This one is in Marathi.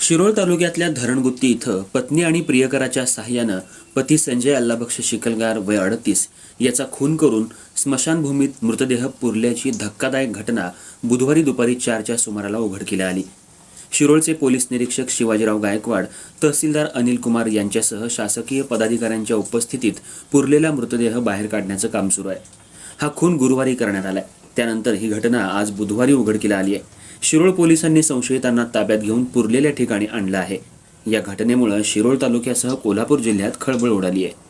शिरोळ तालुक्यातल्या धरणगुत्ती इथं पत्नी आणि प्रियकराच्या सहाय्यानं पती संजय अल्लाबक्ष शिकलगार वय अडतीस याचा खून करून स्मशानभूमीत मृतदेह पुरल्याची धक्कादायक घटना बुधवारी दुपारी चारच्या सुमाराला उघडकीला आली. शिरोळचे पोलीस निरीक्षक शिवाजीराव गायकवाड तहसीलदार अनिल कुमार यांच्यासह शासकीय पदाधिकाऱ्यांच्या उपस्थितीत पुरलेला मृतदेह बाहेर काढण्याचं काम सुरू आहे. हा खून गुरुवारी करण्यात आलाय. त्यानंतर ही घटना आज बुधवारी उघडकीला आली आहे. शिरोळ पोलिसांनी संशयितांना ताब्यात घेऊन पुरलेल्या ठिकाणी आणलं आहे. या घटनेमुळे शिरोळ तालुक्यासह कोल्हापूर जिल्ह्यात खळबळ उडाली आहे.